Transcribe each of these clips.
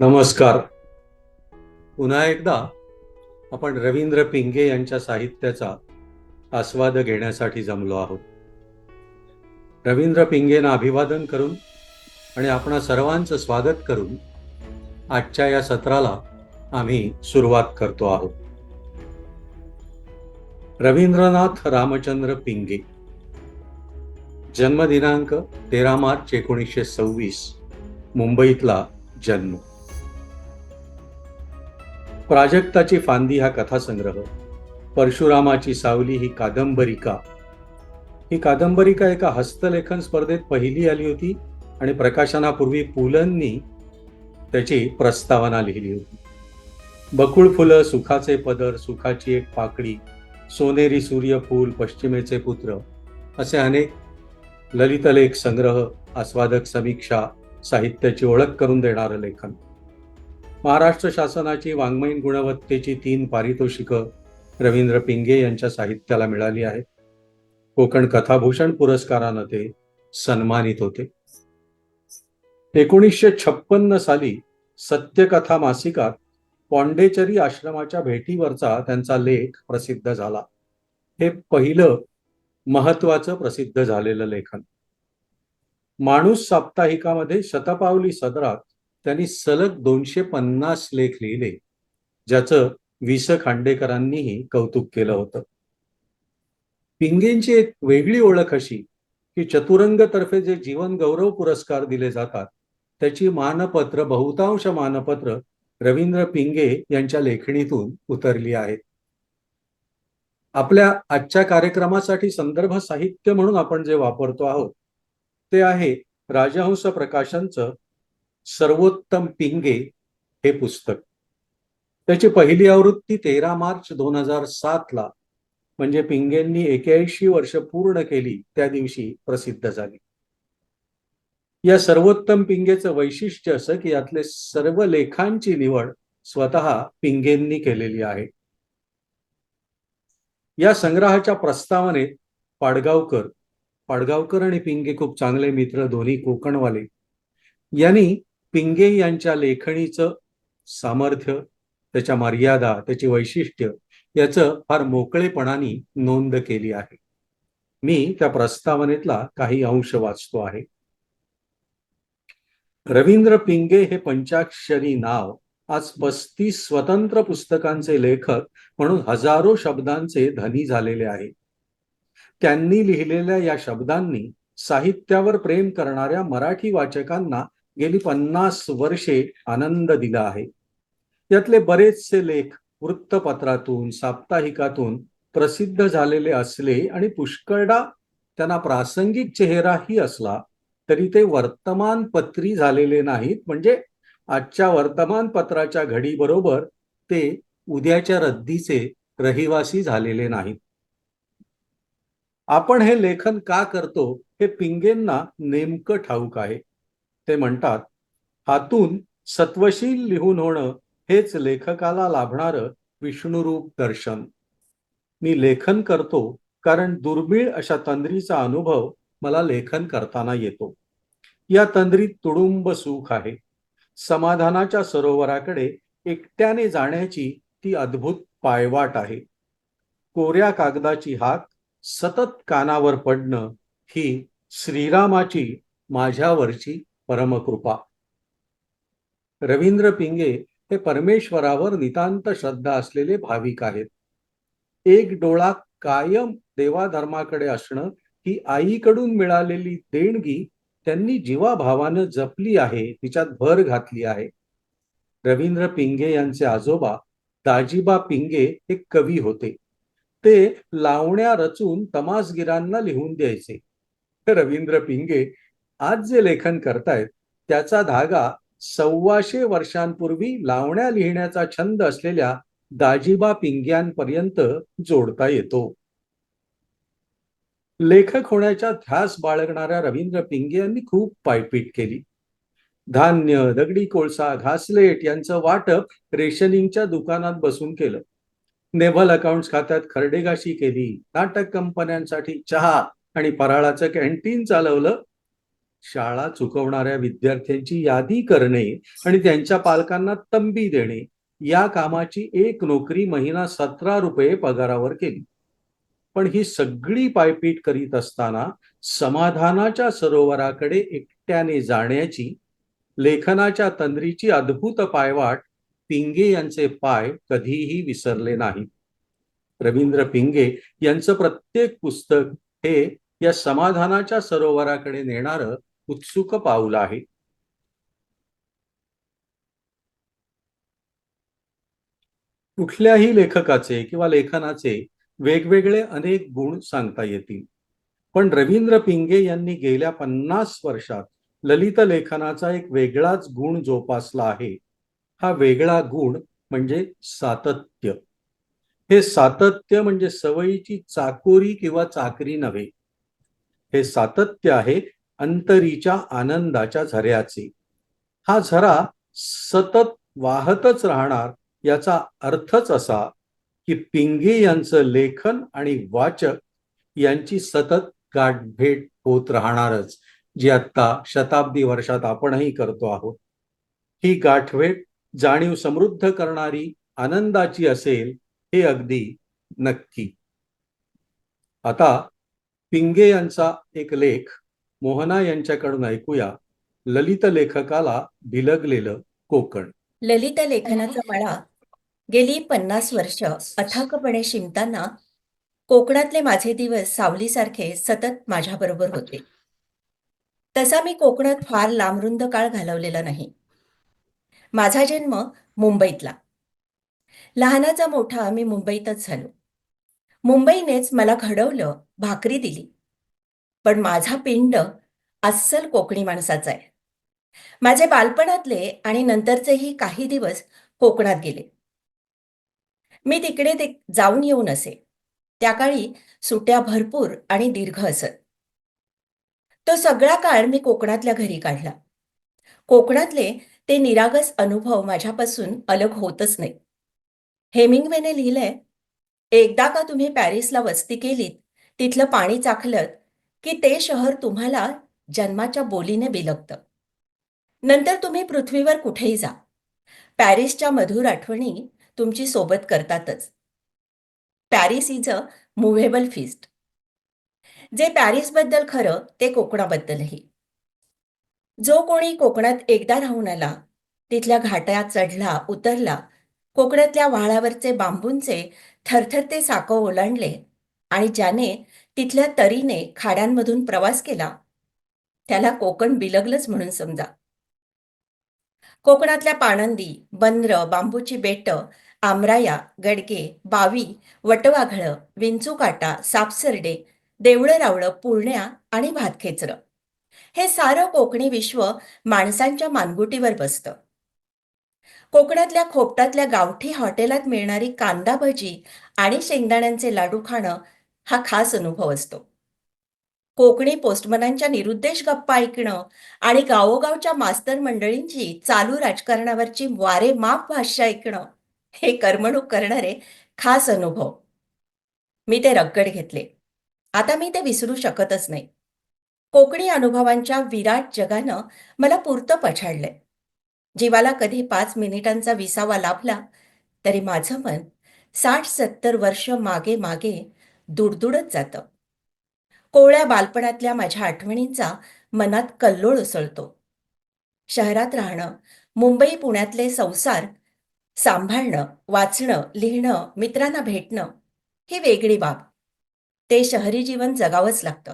नमस्कार. पुन्हा एकदा आपण रवींद्र पिंगे यांच्या साहित्याचा आस्वाद घेण्यासाठी जमलो आहोत. रवींद्र पिंगेंना अभिवादन करून आणि आपणा सर्वांचं स्वागत करून आजच्या या सत्राला आम्ही सुरुवात करतो आहोत. रवींद्रनाथ रामचंद्र पिंगे. जन्मदिनांक तेरा मार्च एकोणीसशे सव्वीस मुंबईतला जन्म. प्राजक्ताची फांदी हा कथासंग्रह. परशुरामाची सावली ही कादंबरिका. ही कादंबरिका एका हस्तलेखन स्पर्धेत पहिली आली होती आणि प्रकाशनापूर्वी पुलंनी त्याची प्रस्तावना लिहिली होती. बकुळ फुलं सुखाचे पदर सुखाची एक पाकडी सोनेरी सूर्यफूल पश्चिमेचे पुत्र असे अनेक ललितलेख संग्रह आस्वादक समीक्षा साहित्याची ओळख करून देणारं लेखन. महाराष्ट्र शासनाची वाङ्मयीन गुणवत्तेची तीन पारितोषिकं रवींद्र पिंगे यांच्या साहित्याला मिळाली आहेत. कोकण कथाभूषण पुरस्कारानं ते सन्मानित होते. एकोणीसशे छप्पन्न साली सत्यकथा मासिकात पॉंडेचरी आश्रमाच्या भेटीवरचा त्यांचा लेख प्रसिद्ध झाला. हे पहिलं महत्वाचं प्रसिद्ध झालेलं लेखन. माणूस साप्ताहिकामध्ये शतपावली सदरात त्यांनी सलग दोनशे पन्नास लेख लिहिले ज्याचं वि स खांडेकरांनीही कौतुक केलं होतं. पिंगेंची एक वेगळी ओळख अशी की चतुरंग तर्फे जे जीवन गौरव पुरस्कार दिले जातात त्याची मानपत्र बहुतांश मानपत्र रवींद्र पिंगे यांच्या लेखणीतून उतरली आहेत. आपल्या आजच्या कार्यक्रमासाठी संदर्भ साहित्य म्हणून आपण जे वापरतो आहोत ते आहे राजहंस प्रकाशनचं सर्वोत्तम पिंगे हे पुस्तक. त्याची पहिली आवृत्ती तेरा मार्च दोन हजार सात ला म्हणजे पिंगेंनी एक्याऐंशी वर्ष पूर्ण केली त्या दिवशी प्रसिद्ध झाली. या सर्वोत्तम पिंगेचं वैशिष्ट्य असं की यातले सर्व लेखांची निवड स्वतः पिंगेंनी केलेली आहे. या संग्रहाच्या प्रस्तावनेत पाडगावकर पाडगावकर आणि पिंगे खूप चांगले मित्र दोन्ही कोकणवाले यांनी पिंगे यांच्या लेखणीचं सामर्थ्य त्याच्या मर्यादा त्याची वैशिष्ट्य याचं फार मोकळेपणाने नोंद केली आहे. मी त्या प्रस्तावनेतला काही अंश वाचतो आहे. रवींद्र पिंगे हे पंचाक्षरी नाव आज पस्तीस स्वतंत्र पुस्तकांचे लेखक म्हणून हजारो शब्दांचे धनी झालेले आहे त्यांनी लिहिलेल्या या शब्दांनी साहित्यावर प्रेम करणाऱ्या मराठी वाचकांना गेली पन्नास वर्षे आनंद दिला आहे. यातले बरेचसे लेख वृत्तपत्रातून साप्ताहिकातून प्रसिद्ध झालेले असले आणि पुष्कळदा त्यांना प्रासंगिक चेहराही असला तरी ते वर्तमानपत्री झालेले नाहीत. म्हणजे आजच्या वर्तमानपत्राच्या घडीबरोबर ते उद्याच्या रद्दीचे रहिवासी झालेले नाहीत. आपण हे लेखन का करतो हे पिंगेंना नेमकं ठाऊक आहे. ते म्हणतात हातून सत्वशील लिहून होणं हेच लेखकाला लाभणारं विष्णुरूप दर्शन. मी लेखन करतो कारण दुर्मिळ अशा तंद्रीचा अनुभव मला लेखन करताना येतो. या तंद्रीत तुडुंब सुख आहे. समाधानाच्या सरोवराकडे एकट्याने जाण्याची ती अद्भुत पायवाट आहे. कोऱ्या कागदाची हाक सतत कानावर पडणं ही श्रीरामाची माझ्यावरची परमकृपा. रवींद्र पिंगे हे परमेश्वरावर नितांत श्रद्धा असलेले भाविक आहेत. एक डोळा कायम देवाधर्माकडे असणं ही आईकडून मिळालेली देणगी त्यांनी जीवाभावानं जपली आहे तिच्यात भर घातली आहे. रवींद्र पिंगे यांचे आजोबा दाजीबा पिंगे हे कवी होते. ते लावण्या रचून तमासगिरांना लिहून द्यायचे. रवींद्र पिंगे आज जे लेखन करतायत त्याचा धागा सव्वाशे वर्षांपूर्वी लावण्या लिहिण्याचा छंद असलेल्या दाजीबा पिंग्यांपर्यंत जोडता येतो. लेखक होण्याच्या ध्यास बाळगणाऱ्या रवींद्र पिंगे यांनी खूप पायपीट केली. धान्य दगडी कोळसा घासलेट यांचं वाटप रेशनिंगच्या दुकानात बसून केलं. नेव्हल अकाउंट्स खात्यात खर्डेगाशी केली नाटक कंपन्यांसाठी चहा आणि फराळाचं कॅन्टीन चालवलं शाळा चुकवणाऱ्या विद्यार्थ्यांची यादी करणे आणि त्यांच्या पालकांना तंबी देणे या कामाची एक नोकरी महिना सतरा रुपये पगारावर केली. पण ही सगळी पायपीट करीत असताना समाधानाच्या सरोवराकडे एकट्याने जाण्याची लेखनाच्या तंद्रीची अद्भुत पायवाट पिंगे यांचे पाय कधीही विसरले नाही. रवींद्र पिंगे यांचं प्रत्येक पुस्तक हे या समाधानाच्या सरोवराकडे नेणारं उत्सुक पाऊल आहे. कुठल्याही लेखकाचे किंवा लेखनाचे वेगवेगळे अनेक गुण सांगता येतील. पण रवींद्र पिंगे यांनी गेल्या पन्नास वर्षात ललित लेखनाचा एक वेगळाच गुण जोपासला आहे. हा वेगळा गुण म्हणजे सातत्य. हे सातत्य म्हणजे सवयीची चाकोरी किंवा चाकरी नव्हे. हे सातत्य आहे अंतरीच्या आनंदाच्या झऱ्याचे. हा झरा सतत वाहतच राहणार याचा अर्थच असा की पिंगे यांचं लेखन आणि वाचक यांची सतत गाठभेट होत राहणारच जी आता शताब्दी वर्षात आपणही करतो आहोत. ही गाठभेट जाणीव समृद्ध करणारी आनंदाची असेल हे अगदी नक्की. आता पिंगे यांचा एक लेख मोहना यांच्याकडून ऐकूया ललित लेखकाला भिलगलेलं कोकण. ललित लेखनाचा मळा गेली पन्नास वर्ष अथाकपणे शिंपताना कोकणातले माझे दिवस सावलीसारखे सतत माझ्याबरोबर होते. तसा मी कोकणात फार लांबरुंद काळ घालवलेला नाही. माझा जन्म मुंबईतला. लहानाचा मोठा मी मुंबईतच झालो. मुंबईनेच मला घडवलं भाकरी दिली. पण माझा पिंड अस्सल कोकणी माणसाचा आहे. माझे बालपणातले आणि नंतरचेही काही दिवस कोकणात गेले. मी तिकडे ते जाऊन येऊन असे त्या काळी सुट्या भरपूर आणि दीर्घ असत. तो सगळा काळ मी कोकणातल्या घरी काढला. कोकणातले ते निरागस अनुभव माझ्यापासून अलग होतच नाही. हेमिंगवेने लिहिलंय एकदा का तुम्ही पॅरिसला वस्ती केलीत तिथलं पाणी चाखलं की ते शहर तुम्हाला जन्माच्या बोलीने बिलगतं नंतर तुम्ही पृथ्वीवर कुठेही जा. पॅरिसच्या मधुर आठवणी तुमची सोबत करतातच. Paris is a movable feast. जे पॅरिसबद्दल खरं ते कोकणाबद्दलही. जो कोणी कोकणात एकदा राहून आला तिथल्या घाटात चढला उतरला कोकणातल्या व्हाळावरचे बांबूंचे थरथरते साकं ओलांडले आणि ज्याने तिथल्या तरीने खाड्यांमधून प्रवास केला. त्याला कोकण बिलगलंच म्हणून समजा. कोकणातल्या पाणंदी बंद्र बांबूची बेटं आमराया गडगे बावी वटवाघळं विंचूकाटा सापसरडे देवळं रावळं पुळण्या आणि भातखेचरं. हे सारं कोकणी विश्व माणसांच्या मानगुटीवर बसतं. कोकणातल्या खोपटातल्या गावठी हॉटेलात मिळणारी कांदा भजी आणि शेंगदाण्यांचे लाडू खाणं हा खास अनुभव असतो. कोकणी पोस्टमनांच्या निरुद्देश गप्पा ऐकणं आणि गावोगावच्या मास्तर मंडळींची चालू राजकारणावरची वारे माप भाष्य ऐकणं हे करमणूक करणारे खास अनुभव. मी ते रगड घेतले. आता मी ते विसरू शकतच नाही. कोकणी अनुभवांच्या विराट जगानं मला पुरतं पछाडलंय. जीवाला कधी पाच मिनिटांचा विसावा लाभला तरी माझं मन साठ सत्तर वर्ष मागे मागे दुडदुडत जातं. कोवळ्या बालपणातल्या माझ्या आठवणींचा मनात कल्लोळ उसळतो. शहरात राहणं मुंबई पुण्यातले संसार सांभाळणं वाचणं लिहिणं मित्रांना भेटणं ही वेगळी बाब. ते शहरी जीवन जगावंच लागतं.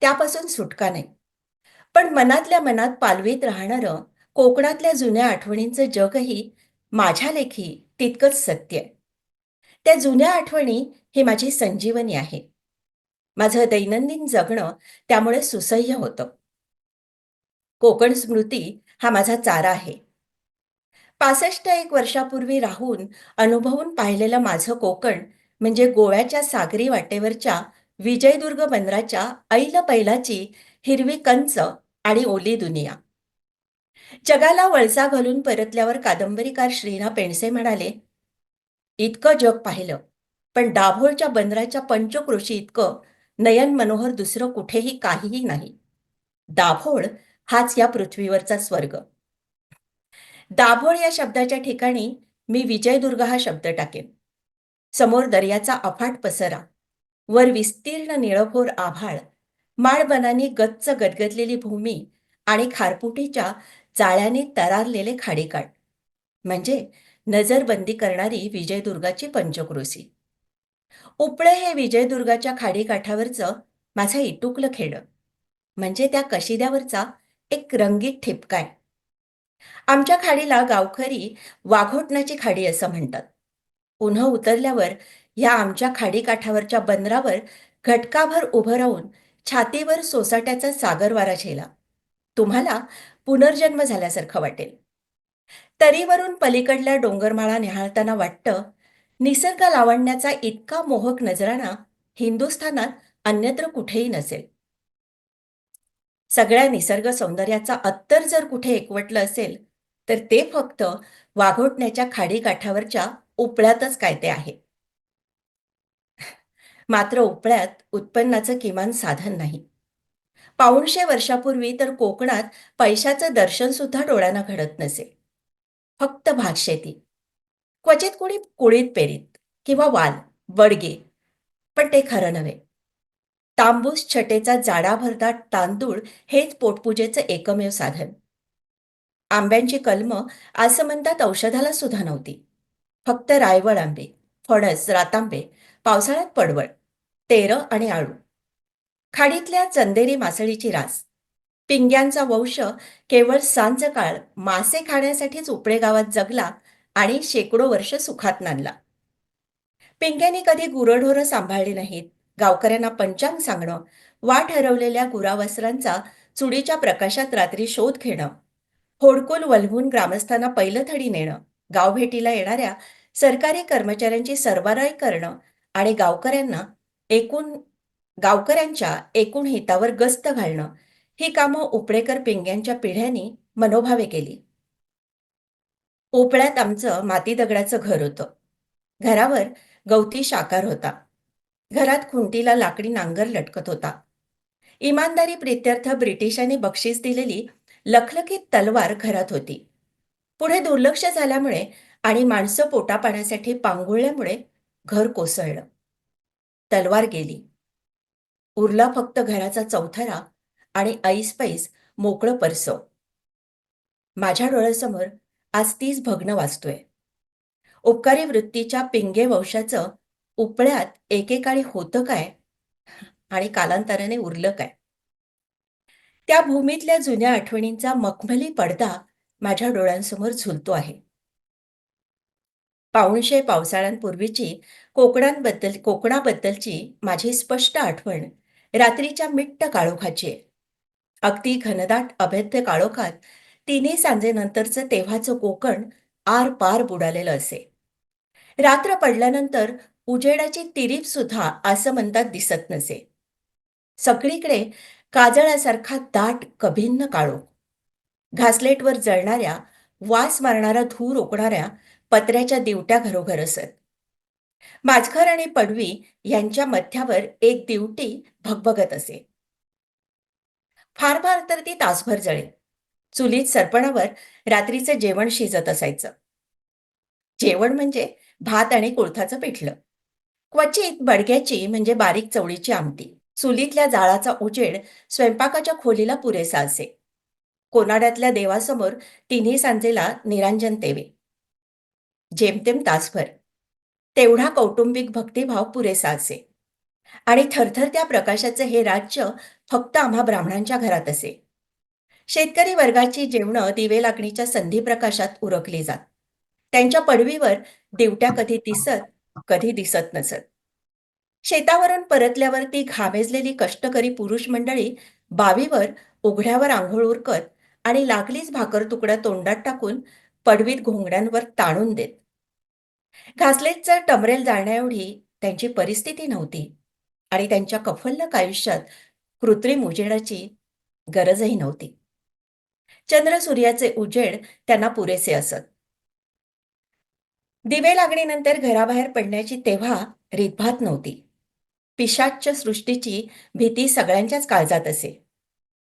त्यापासून सुटका नाही. पण मनातल्या मनात पालवीत राहणारं कोकणातल्या जुन्या आठवणींचं जगही माझ्या लेखी तितकंच सत्य आहे. त्या जुन्या आठवणी ही माझी संजीवनी आहे. माझं दैनंदिन जगणं त्यामुळे सुसह्य होतं. कोकण स्मृती हा माझा चारा आहे. पासष्ट एक वर्षापूर्वी राहून अनुभवून पाहिलेलं माझं कोकण म्हणजे गोव्याच्या सागरी वाटेवरच्या विजयदुर्ग बंदराच्या ऐल पैलाची हिरवी कंच आणि ओली दुनिया. जगाला वळसा घालून परतल्यावर कादंबरीकार श्रीना पेंडसे म्हणाले इतकं जग पाहिलं. पण दाभोळच्या बंदराच्या पंचक्रोशी इतकं नयन मनोहर दुसरं कुठेही काहीही नाही. दाभोळ हाच या पृथ्वीवरचा स्वर्ग. दाभोळ या शब्दाच्या ठिकाणी मी विजयदुर्ग हा शब्द टाकेन. समोर दर्याचा अफाट पसरा वर विस्तीर्ण निळभोर आभाळ माळबनानी गच्च गदगदलेली भूमी आणि खारपुटीच्या जाळ्याने तरारलेले खाडीकाठ. म्हणजे नजरबंदी करणारी विजयदुर्गाची पंचक्रोशी. उपळे हे विजयदुर्गाच्या खाडीकाठावरचं माझं इटुकलं खेडं. म्हणजे त्या कशिद्यावरचा एक रंगीत ठिपकाय आमच्या खाडीला गावकरी वाघोटणाची खाडी असं म्हणतात. पुन्हा उतरल्यावर ह्या आमच्या खाडीकाठावरच्या बंदरावर घटकाभर उभं राहून छातीवर सोसाट्याचा सागरवारा झेला. तुम्हाला पुनर्जन्म झाल्यासारखं वाटेल. तरीवरून पलीकडल्या डोंगरमाळा निहाळताना वाटतं निसर्ग लावण्याचा इतका मोहक नजराणा हिंदुस्थानात अन्यत्र कुठेही नसेल. सगळ्या निसर्ग सौंदर्याचा अत्तर जर कुठे एकवटलं असेल तर ते फक्त वाघोटण्याच्या खाडीकाठावरच्या उपळ्यातच काय ते आहे. मात्र उपळ्यात उत्पन्नाचं किमान साधन नाही. पाऊणशे वर्षापूर्वी तर कोकणात पैशाचं दर्शन सुद्धा डोळ्यांना घडत नसे. फक्त भातशेती. क्वचित कोणी कुळीत पेरीत किंवा वाल बडगे पण ते खरं नव्हे. तांबूस छटेचा जाडाभरदा तांदूळ हेच पोटपूजेचं एकमेव साधन. आंब्यांची कलमं असं म्हणतात औषधाला सुद्धा नव्हती. फक्त रायवळ आंबे फणस रातांबे पावसाळ्यात पडवळ तेरं आणि आळू. खाडीतल्या चंदेरी मासळीची रास. पिंग्यांचा वंश केवळ सांज काळ मासे खाण्यासाठीच उपळे गावात जगला आणि शेकडो वर्ष सुखात नांदला. पिंग्यांनी कधी गुरढोरं सांभाळली नाहीत. गावकऱ्यांना पंचांग सांगणं वाट ठरवलेल्या गुरावस्त्रांचा चुडीच्या प्रकाशात रात्री शोध घेणं होडकुल वल्हून ग्रामस्थांना पैलथडी नेणं गावभेटीला येणाऱ्या सरकारी कर्मचाऱ्यांची सरबराई करणं आणि गावकऱ्यांना एकूण गावकऱ्यांच्या एकूण हितावर गस्त घालणं ही कामं उपळेकर पिंग्यांच्या पिढ्यांनी मनोभावे केली. उपळ्यात आमचं माती दगडाचं घर होतं. घरावर गवती शाकार होता. घरात खुंटीला लाकडी नांगर लटकत होता. इमानदारी प्रित्यर्थ ब्रिटिशांनी बक्षीस दिलेली लखलखीत तलवार घरात होती. पुढे दुर्लक्ष झाल्यामुळे आणि माणसं पोटापाण्यासाठी पांगुळल्यामुळे घर कोसळलं. तलवार गेली. उरला फक्त घराचा चौथरा आणि ऐसपैस मोकळं परसव. माझ्या डोळ्यासमोर आज तीच भग्न वाचतोय उपकारी वृत्तीच्या पिंगे वंशाचं उपळ्यात एकेकाळी होतं काय? आणि कालांतराने उरलं काय? त्या भूमीतल्या जुन्या आठवणींचा मखमली पडदा माझ्या डोळ्यांसमोर झुलतो आहे. पाऊणशे पावसाळ्यांपूर्वीची कोकणांबद्दल कोकणाबद्दलची माझी स्पष्ट आठवण रात्रीच्या मिट्ट काळोखाची आहे. अगदी घनदाट अभेद्य काळोखात तिन्ही सांजेनंतरचं तेव्हाचं कोकण आर पार बुडालेलं असे. रात्र पडल्यानंतर उजेडाची तिरीप सुद्धा असं म्हणतात दिसत नसे. सगळीकडे काजळासारखा दाट कभिन्न काळो. घासलेटवर जळणाऱ्या वास मारणारा धूर ओकणाऱ्या पत्र्याच्या दिवट्या घरोघर असत. माझघर आणि पडवी यांच्या मध्यावर एक दिवटी भगभगत असे. फार फार तर ती तासभर जळे चुलीत सरपणावर रात्रीचं जेवण शिजत असायचं. जेवण म्हणजे भात आणि कुळथाचं पिठलं. क्वचित बडग्याची म्हणजे बारीक चवळीची आमटी चुलीतल्या जाळाचा उजेड स्वयंपाकाच्या खोलीला पुरेसा असे. कोनाड्यातल्या देवासमोर तिन्ही सांजेला निरांजन तेवे. जेमतेम तासभर. तेवढा कौटुंबिक भक्तिभाव पुरेसा असे. आणि थरथरत्या प्रकाशाचे हे राज्य फक्त आम्हा ब्राह्मणांच्या घरात असे. शेतकरी वर्गाची जेवणं दिवे लागणीच्या संधी प्रकाशात उरकली जात. त्यांच्या पडवीवर दिवट्या कधी दिसत कधी दिसत नसत. शेतावरून परतल्यावर ती घामेजलेली कष्टकरी पुरुष मंडळी बावीवर उघड्यावर आंघोळ उरकत आणि लागलीच भाकर तुकडा तोंडात टाकून पडवीत घोंगड्यांवर ताणून देत. घासलेच टमरेल जाण्याएवढी त्यांची परिस्थिती नव्हती. आणि त्यांच्या कफल्लक आयुष्यात कृत्रिम उजेडाची गरजही नव्हती. चंद्र सूर्याचे उजेड त्यांना पुरेसे असत. दिवे लागणीनंतर घराबाहेर पडण्याची तेव्हा रीतभात नव्हती. पिशाच्य सृष्टीची भीती सगळ्यांच्याच काळजात असे.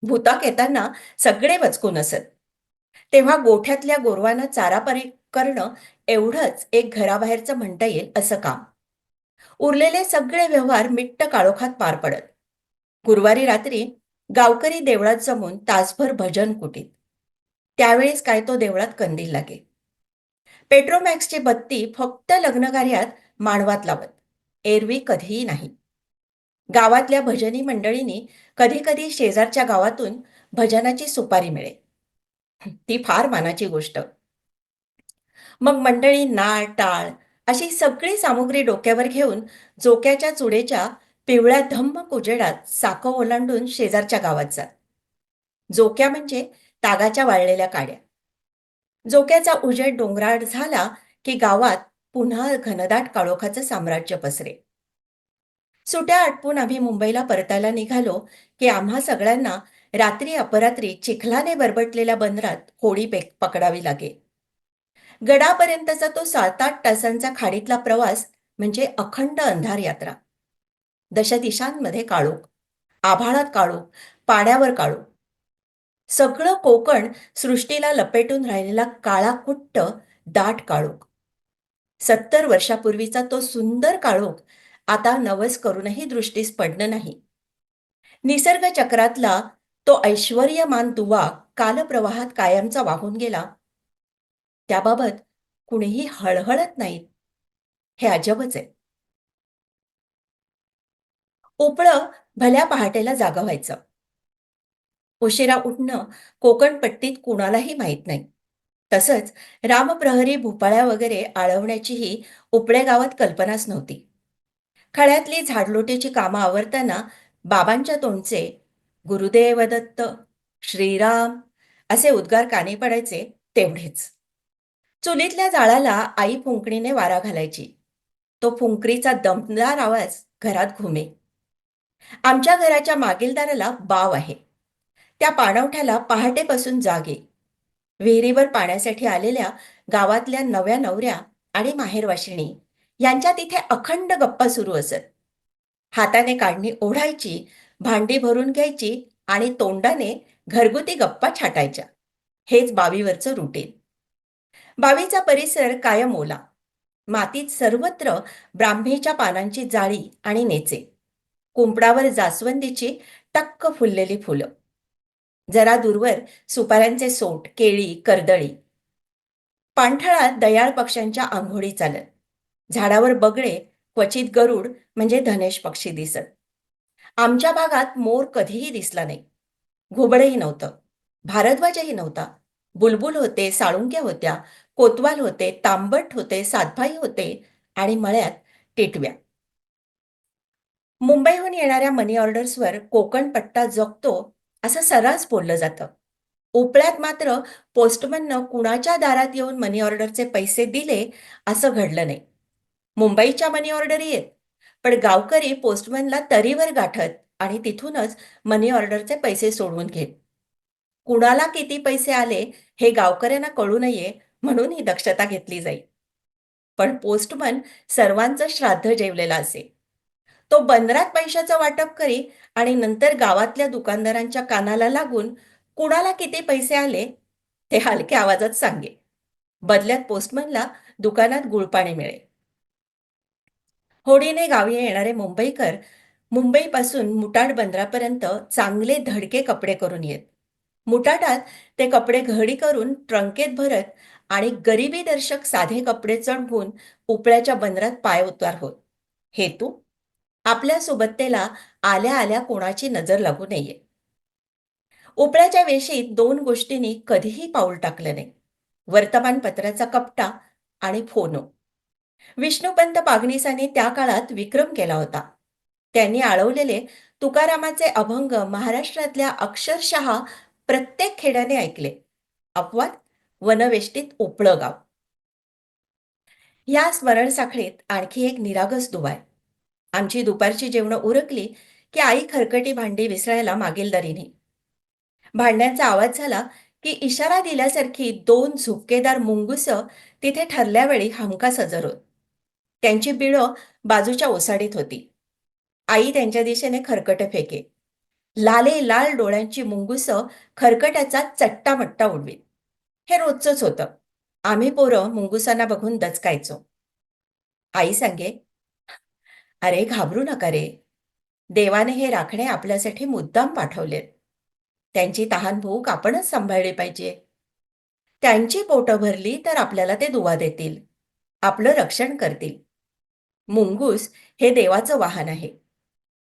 भूताक येताना सगळे वचकून असत. तेव्हा गोठ्यातल्या गोरवांना चारापारी करणं एवढंच एक घराबाहेरचं म्हणता येईल असं काम. उरलेले सगळे व्यवहार मिट्ट काळोखात पार पडत. गुरुवारी रात्री गावकरी देवळात जमून तासभर भजन कुटीत. त्यावेळेस काय तो देवळात कंदील लागे. पेट्रोमॅक्सची बत्ती फक्त लग्नकार्यात मानवात लावत. एरवी कधीही नाही. गावातल्या भजनी मंडळींनी कधी कधी शेजारच्या गावातून भजनाची सुपारी मिळे. ती फार मानाची गोष्ट. मग मंडळी नाळ टाळ अशी सगळी सामुग्री डोक्यावर घेऊन जोक्याच्या चुडेच्या पिवळ्या धम्म कुजेडात साकं ओलांडून शेजारच्या गावात जात. जोक्या म्हणजे तागाच्या वाळलेल्या काड्या. जोक्याचा उजेड डोंगराळ झाला की गावात पुन्हा घनदाट काळोखाचं साम्राज्य पसरे. सुट्या आटपून आम्ही मुंबईला परतायला निघालो की आम्हा सगळ्यांना रात्री अपरात्री चिखलाने बरबटलेल्या बंदरात होडी पकडावी लागे. गडापर्यंतचा तो सात आठ तासांचा खाडीतला प्रवास म्हणजे अखंड अंधार यात्रा. दशदिशांमध्ये काळोख आभाळात काळोख पाण्यावर काळोख. सगळं कोकण सृष्टीला लपेटून राहिलेला काळा कुट्ट दाट काळोख. सत्तर वर्षापूर्वीचा तो सुंदर काळोख आता नवस करूनही दृष्टीस पडणं नाही. निसर्ग चक्रातला तो ऐश्वर्यमान दुवा कालप्रवाहात कायमचा वाहून गेला. त्याबाबत कुणीही हळहळत नाहीत. हे अजबच आहे. उपळं भल्या पहाटेला जागा व्हायचं. उशिरा उठणं कोकणपट्टीत कुणालाही माहीत नाही. तसंच रामप्रहरी भोपाळ्या वगैरे आळवण्याचीही उपळ्या गावात कल्पनाच नव्हती. खळ्यातली झाडलोटीची कामं आवरताना बाबांच्या तोंडचे गुरुदेव दत्त श्रीराम असे उद्गार काने पडायचे तेवढेच. चुलीतल्या जाळाला आई फुंकणीने वारा घालायची. तो फुंकरीचा दमदार आवाज घरात घुमे. आमच्या घराच्या मागील दाराला बाव आहे. त्या पाणवठ्याला पहाटेपासून जागे. विहिरीवर पाण्यासाठी आलेल्या गावातल्या नव्या नवऱ्या आणि माहेरवाशिणी यांच्या तिथे अखंड गप्पा सुरू असत. हाताने काढणी ओढायची भांडी भरून घ्यायची आणि तोंडाने घरगुती गप्पा छाटायच्या. हेच बावीवरचं रुटीन बावीचा परिसर कायम ओला. मातीत सर्वत्र ब्राह्मेच्या पानांची जाळी आणि नेचे. कुंपडावर जास्वंदीची टक्क फुललेली फुलं. जरा दूरवर सुपाऱ्यांचे सोट केळी कर्दळी. पाणथळात दयाळ पक्ष्यांच्या आंघोळी चालत. झाडावर बगळे क्वचित गरुड म्हणजे धनेश पक्षी दिसत. आमच्या भागात मोर कधीही दिसला नाही. घुबडही नव्हतं. भारद्वाजही नव्हता. बुलबुल होते साळुंक्या होत्या कोतवाल होते तांबट होते सातभाई होते आणि मळ्यात टिटव्या. मुंबईहून येणाऱ्या मनी ऑर्डर्सवर कोकण पट्टा जगतो असं सर्रास बोललं जातं. उपळ्यात मात्र पोस्टमननं कुणाच्या दारात येऊन मनी ऑर्डरचे पैसे दिले असं घडलं नाही. मुंबईच्या मनी ऑर्डरी येत पण गावकरी पोस्टमनला तरीवर गाठत आणि तिथूनच मनी ऑर्डरचे पैसे सोडवून घेत. कुणाला किती पैसे आले हे गावकऱ्यांना कळू नये म्हणून ही दक्षता घेतली जाईल. पण पोस्टमन सर्वांचं श्राद्ध जेवलेला असे तो बंदरात पैशाचं वाटप करी आणि नंतर गावातल्या दुकानदारांच्या कानाला लागून कुणाला किती पैसे आले ते हलक्या आवाजात सांगे बदल्यात पोस्टमनला दुकानात गुळपाणी मिळेल. होडीने गावी येणारे मुंबईकर मुंबईपासून मुटाड बंदरापर्यंत चांगले धडके कपडे करून येत. मुटाटात ते कपडे घडी करून ट्रंकेत भरत आणि गरिबी दर्शक साधे कपडे चढवून उपळ्याच्या बंदरात पाय उतार होत. हेतू? आपल्या सुबत्तेला आल्या आल्या कोणाची नजर लागू नये. उपळ्याच्या वेशीत दोन गोष्टींनी कधीही पाऊल टाकलं नाही. वर्तमानपत्राचा कपटा आणि फोनो. विष्णुपंत पागणीसाने त्या काळात विक्रम केला होता. त्यांनी आळवलेले तुकारामाचे अभंग महाराष्ट्रातल्या अक्षरशः प्रत्येक खेड्याने ऐकले. अपवाद? वनवेष्टीत ओपळं गाव. या स्मरण साखळीत आणखी एक निरागस दुवाय आमची दुपारची जेवणं उरकली की आई खरकटी भांडी विसरायला मागीलदारीने भांड्यांचा आवाज झाला की इशारा दिल्यासारखी दोन झुपकेदार मुंगूस तिथे ठरल्या वेळी हमखास हजर होत त्यांची बिळं बाजूच्या ओसाडीत होती. आई त्यांच्या दिशेने खरकट फेके. लाले लाल डोळ्यांची मुंगूस खरकट्याचा चट्टामट्टा उडवीत. हे रोजच होतं. आम्ही पोरं मुंगुसांना बघून दचकायचो. आई सांगे अरे घाबरू नका रे. देवाने हे राखणे आपल्यासाठी मुद्दाम पाठवलेत त्यांची तहान भूक आपणच सांभाळली पाहिजे. त्यांची पोटं भरली तर आपल्याला ते दुवा देतील. आपलं रक्षण करतील. मुंगूस हे देवाचं वाहन आहे.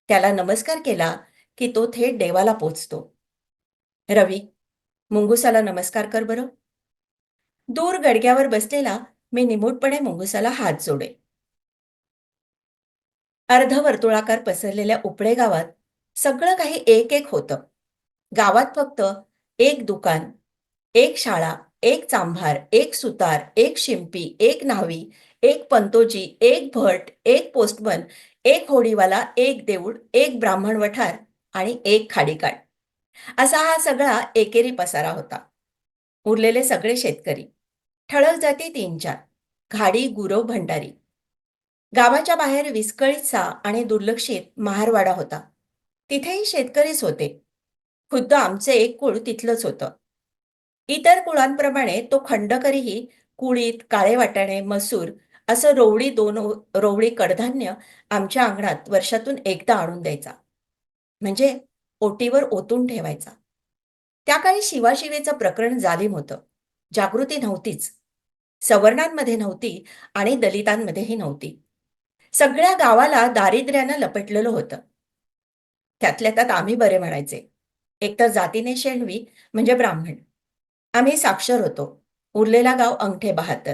त्याला नमस्कार केला की तो थेट देवाला पोचतो. रवी मुंगुसाला नमस्कार कर बरं. दूर गडग्यावर बसलेला मी निमूटपणे मुंगुसाला हात जोडे. अर्धवर्तुळाकार पसरलेल्या उपडे गावात सगळं काही एक एक होतं. गावात फक्त एक दुकान एक शाळा एक चांभार एक सुतार एक शिंपी एक न्हावी एक पंतोजी एक भट एक पोस्टमन एक होडीवाला एक देऊळ एक ब्राह्मण वठार आणि एक खाडीकाठ असा हा सगळा एकेरी पसारा होता. उरलेले सगळे शेतकरी. ठळक जाती तीन चार घाडी गुरव भंडारी. गावाच्या बाहेर विस्कळीतचा आणि दुर्लक्षित महारवाडा होता. तिथेही शेतकरीच होते. खुद्द आमचे एक कुळ तिथलंच होतं. इतर कुळांप्रमाणे तो खंडकरीही कुळीत काळे वाटाणे मसूर असं रोवडी दोन रोवडी कडधान्य आमच्या अंगणात वर्षातून एकदा आणून द्यायचा. म्हणजे ओटीवर ओतून ठेवायचा. त्या काळी शिवाशिवेचं प्रकरण जालीम होतं. जागृती नव्हतीच. सवर्णांमध्ये नव्हती आणि दलितांमध्येही नव्हती. सगळ्या गावाला दारिद्र्यानं लपटलेलं होतं. त्यातल्या त्यात आम्ही बरे म्हणायचे. एकतर जातीने शेणवी म्हणजे ब्राह्मण. आम्ही साक्षर होतो. उरलेला गाव अंगठे बहात्तर.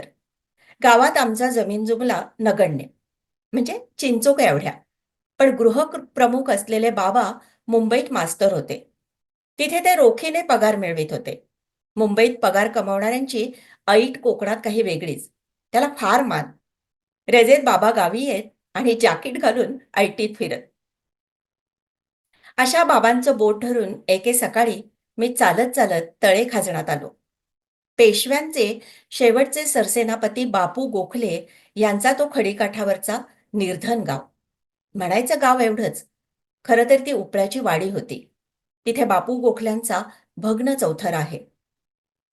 गावात आमचा जमीन जुमला नगण्य. म्हणजे चिंचोक एवढ्या. पण गृह प्रमुख असलेले बाबा मुंबईत मास्तर होते. तिथे ते रोखीने पगार मिळवित होते. मुंबईत पगार कमावणाऱ्यांची ऐट कोकणात काही वेगळीच. त्याला फार मान. रेजेत बाबा गावी येत आणि जॅकेट घालून ऐटीत फिरत. अशा बाबांचं बोट धरून एके सकाळी मी चालत चालत तळे खाजणात आलो. पेशव्यांचे शेवटचे सरसेनापती बापू गोखले यांचा तो खडीकाठावरचा निर्धन गाव. म्हणायचं गाव एवढंच. खरं तर ती उपळ्याची वाडी होती. तिथे बापू गोखल्यांचा भग्न चौथर आहे.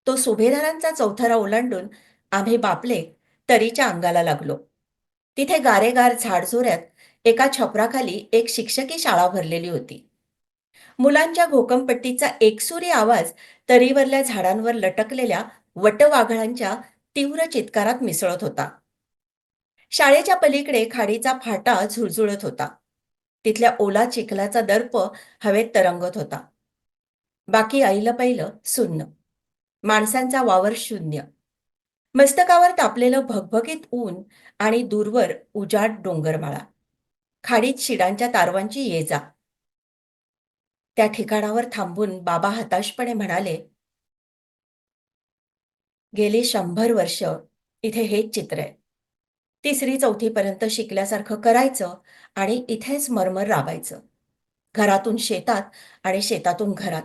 तो सुभेदारांचा चौथरा ओलांडून आम्ही बापले तरीच्या अंगाला लागलो. तिथे गारेगार झाडझोऱ्यात एका छपराखाली एक शिक्षकी शाळा भरलेली होती. मुलांच्या घोकंपट्टीचा एकसुरी आवाज तरीवरल्या झाडांवर लटकलेल्या वटवाघळांच्या तीव्र चित्कारात मिसळत होता. शाळेच्या पलीकडे खाडीचा फाटा झुळझुळत होता. तिथल्या ओला चिखलाचा दर्प हवेत तरंगत होता. बाकी आईलं पहिलं सुन्न. माणसांचा वावर शून्य. मस्तकावर तापलेलं भगभगीत ऊन आणि दूरवर उजाड डोंगरमाळा. खाडीत शिडांच्या तारवांची ये जा. त्या ठिकाणावर थांबून बाबा हताशपणे म्हणाले गेली शंभर वर्ष इथे हेच चित्र आहे. तिसरी चौथीपर्यंत शिकल्यासारखं करायचं आणि इथेच मरमर राबायचं. घरातून शेतात आणि शेतातून घरात.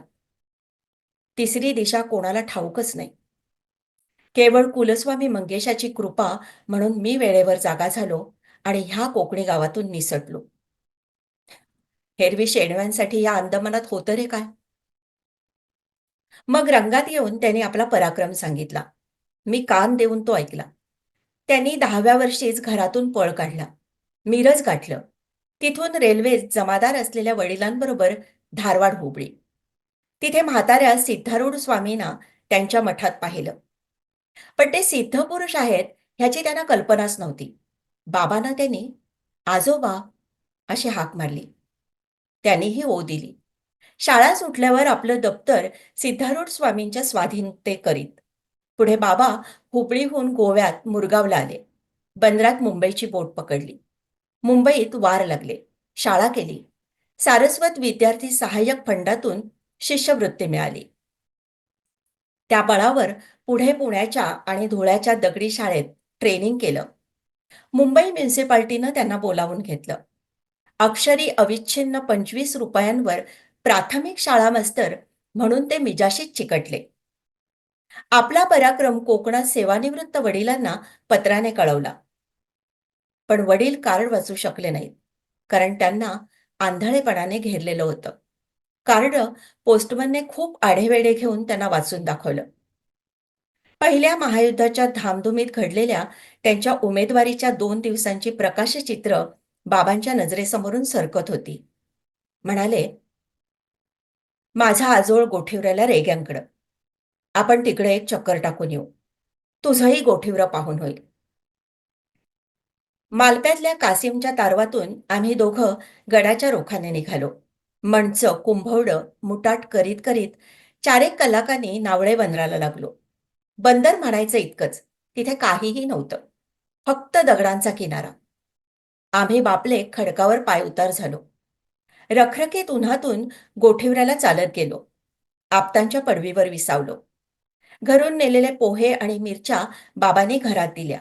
तिसरी दिशा कोणाला ठाऊकच नाही. केवळ कुलस्वामी मंगेशाची कृपा म्हणून मी वेळेवर जागा झालो आणि ह्या कोकणी गावातून निसटलो. हेरवी शेणव्यांसाठी या अंदमानात होतं रे काय? मग रंगात येऊन त्यांनी आपला पराक्रम सांगितला. मी कान देऊन तो ऐकला. त्यांनी दहाव्या वर्षीच घरातून पळ काढला. मिरज गाठलं. तिथून रेल्वेत जमादार असलेल्या वडिलांबरोबर धारवाड हुबळी. तिथे म्हाताऱ्या सिद्धारूढ स्वामींना त्यांच्या मठात पाहिलं. पण ते सिद्ध पुरुष आहेत ह्याची त्यांना कल्पनाच नव्हती. बाबांना त्यांनी आजोबा अशी हाक मारली. त्यांनीही ओ दिली. शाळा सुटल्यावर आपलं दप्तर सिद्धारूढ स्वामींच्या स्वाधीनते करीत. पुढे बाबा हुबळीहून गोव्यात मुरगावला आले. बंदरात मुंबईची बोट पकडली. मुंबईत वार लागले. शाळा केली. सारस्वत विद्यार्थी सहाय्यक फंडातून शिष्यवृत्ती मिळाली. त्या बळावर पुढे पुण्याच्या आणि धुळ्याच्या दगडी शाळेत ट्रेनिंग केलं. मुंबई म्युन्सिपाल्टीनं त्यांना बोलावून घेतलं. अक्षरी अविच्छिन्न पंचवीस रुपयांवर प्राथमिक शाळा मास्तर म्हणून ते मिजाशीत चिकटले. आपला पराक्रम कोकणात सेवानिवृत्त वडिलांना पत्राने कळवला. पण वडील कार्ड वाचू शकले नाहीत कारण त्यांना आंधळेपणाने घेरलेलं होतं. कार्ड पोस्टमनने खूप आढेवेढे घेऊन त्यांना वाचून दाखवलं. पहिल्या महायुद्धाच्या धामधुमीत घडलेल्या त्यांच्या उमेदवारीच्या दोन दिवसांची प्रकाशचित्र बाबांच्या नजरेसमोरून सरकत होती. म्हणाले माझा आजोळ गोठिवऱ्याला रेग्यांकडं. आपण तिकडे एक चक्कर टाकून येऊ. तुझंही गोठिवरं पाहून होईल. मालप्यातल्या कासिमच्या तारवातून आम्ही दोघं गडाच्या रोखाने निघालो. मणचं कुंभवडं मुटाट करीत करीत चारेक कलाकांनी नावळे बंदराला लागलो. बंदर म्हणायचं इतकंच तिथे काहीही नव्हतं. फक्त दगडांचा किनारा. आम्ही बापले खडकावर पाय उतार झालो. रखरखीत उन्हातून गोठिवऱ्याला चालत गेलो. आपतांच्या पडवीवर विसावलो. घरून नेलेले पोहे आणि मिरच्या बाबांनी घरात दिल्या.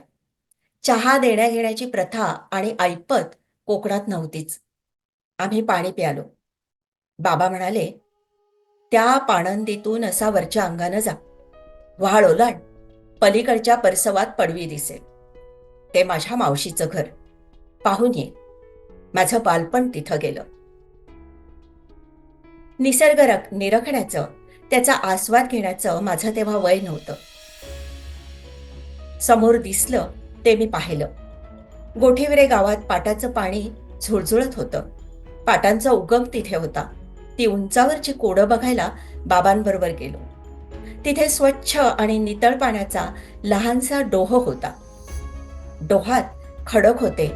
चहा देण्या घेण्याची प्रथा आणि ऐपत कोकणात नव्हतीच. आम्ही पाणी प्यालो. बाबा म्हणाले त्या पाणंदीतून असा वरच्या अंगानं जा. व्हाळ ओलांड. पलीकडच्या परसवात पडवी दिसेल. ते माझ्या मावशीचं घर. पाहून ये. माझं बालपण तिथं गेलं. निसर्ग निरखण्याचं त्याचा आस्वाद घेण्याचं माझं तेव्हा वय नव्हतं. समोर दिसलं ते मी पाहिलं. गोठेवरे गावात पाटाचं पाणी झुळझुळत होतं. पाटांचा उगम तिथे होता. ती उंचावरची कोडं बघायला बाबांबरोबर गेलो. तिथे स्वच्छ आणि नितळ पाण्याचा लहानसा डोह होता. डोहात खडक होते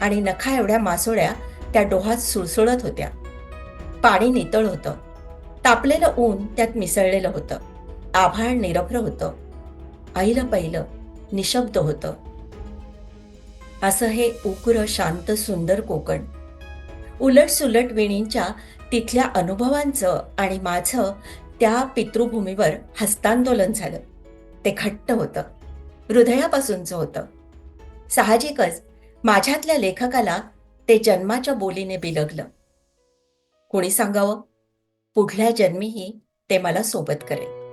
आणि नखा एवढ्या मासोळ्या त्या डोहात सुळसुळत होत्या. पाणी नितळ होतं. तापलेलं ऊन त्यात मिसळलेलं होतं. आभाळ निरभ्र होतं. आईलं पहिलं निशब्द होतं. असं हे उग्र शांत सुंदर कोकण उलटसुलट विणींच्या तिथल्या अनुभवांचं आणि माझं त्या पितृभूमीवर हस्तांदोलन झालं. ते घट्ट होतं. हृदयापासूनचं होतं. साहजिकच माझ्यातल्या लेखकाला ते जन्माच्या बोलीने बिलगलं. कोणी सांगावं? पुढल्या जन्मीही ते मला सोबत करेल.